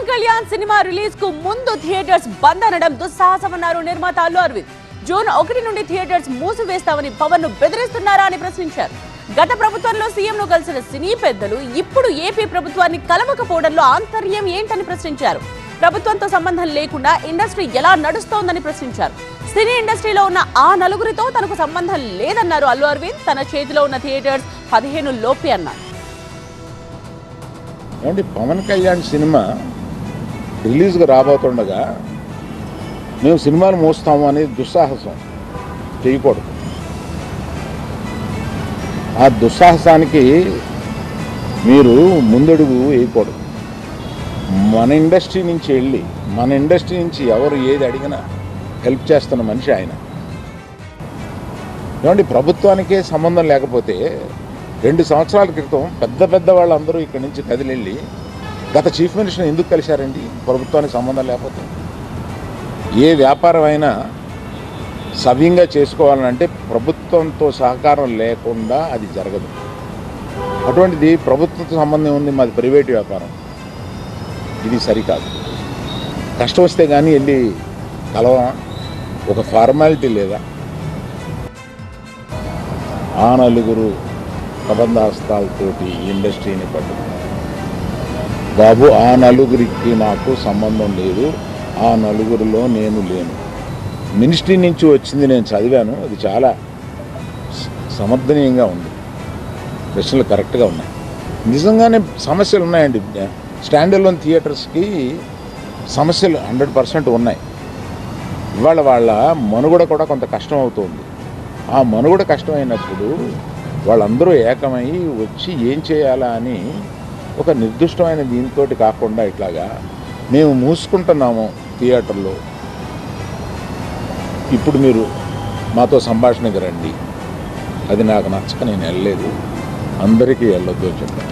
Pawan Kalyan cinema రిలీజ్కు ముందు theatres బంద్ అనడం దుస్సాహసమన్నారు నిర్మాత అల్లు అరవింద్. జూన్ ఒకటి నుండి థియేటర్స్ మూసివేస్తామని పవన్ను బెదిరిస్తున్నారా అని ప్రశ్నించారు. గత ప్రభుత్వంలో సీఎం ను కలిసిన సినీ పెద్దలు ఇప్పుడు ఏపీ ప్రభుత్వాన్ని కలవకపోవడంలో ఆంతర్యం ఏంటని ప్రశ్నించారు. ప్రభుత్వంతో సంబంధం లేకుండా ఇండస్ట్రీ ఎలా నడుస్తోందని ప్రశ్నించారు. సినీ ఇండస్ట్రీలో ఉన్న ఆ నలుగురితో తనకు సంబంధం లేదన్నారు అల్లు అరవింద్. తన చేతిలో ఉన్న థియేటర్స్ పదిహేను లోపే అన్నారు. పవన్ కళ్యాణ్ సినిమా రిలీజ్గా రాబోతుండగా మేము సినిమాలు మోస్తాము అనేది దుస్సాహసం. చేయకూడదు. ఆ దుస్సాహసానికి మీరు ముందడుగు వేయకూడదు. మన ఇండస్ట్రీ నుంచి వెళ్ళి మన ఇండస్ట్రీ నుంచి ఎవరు ఏది అడిగినా హెల్ప్ చేస్తున్న మనిషి ఆయన. ఏమండి ప్రభుత్వానికే సంబంధం లేకపోతే రెండు సంవత్సరాల క్రితం పెద్ద పెద్ద వాళ్ళందరూ ఇక్కడి నుంచి కదిలెళ్ళి గత చీఫ్ మినిస్టర్ ఎందుకు కలిశారండి? ప్రభుత్వానికి సంబంధం లేకపోతే? ఏ వ్యాపారం అయినా సవ్యంగా చేసుకోవాలంటే ప్రభుత్వంతో సహకారం లేకుండా అది జరగదు. అటువంటిది ప్రభుత్వంతో సంబంధం ఉంది మాది ప్రైవేట్ వ్యాపారం. ఇది సరికాదు. కష్టం వస్తే కానీ వెళ్ళి కలవా ఒక ఫార్మాలిటీ లేదా? ఆ నలుగురు ప్రబంధాస్తాలతోటి ఇండస్ట్రీని పట్టుకున్నారు. బాబు ఆ నలుగురికి నాకు సంబంధం లేదు. ఆ నలుగురిలో నేను లేను. మినిస్ట్రీ నుంచి వచ్చింది నేను చదివాను. అది చాలా సమర్థనీయంగా ఉంది. ప్రశ్నలు కరెక్ట్గా ఉన్నాయి. నిజంగానే సమస్యలు ఉన్నాయండి. స్టాండ్ థియేటర్స్కి సమస్యలు హండ్రెడ్ పర్సెంట్ ఉన్నాయి. ఇవాళ వాళ్ళ మనుగడ కూడా కొంత కష్టం అవుతుంది. ఆ మనుగడ కష్టమైనప్పుడు వాళ్ళందరూ ఏకమై వచ్చి ఏం చేయాలా అని ఒక నిర్దిష్టమైన దీంతో కాకుండా ఇట్లాగా మేము మూసుకుంటున్నాము థియేటర్లో. ఇప్పుడు మీరు మాతో సంభాషణకి రండి. అది నాకు నచ్చక నేను వెళ్ళలేదు. అందరికీ వెళ్ళొద్దు అని చెప్పాను.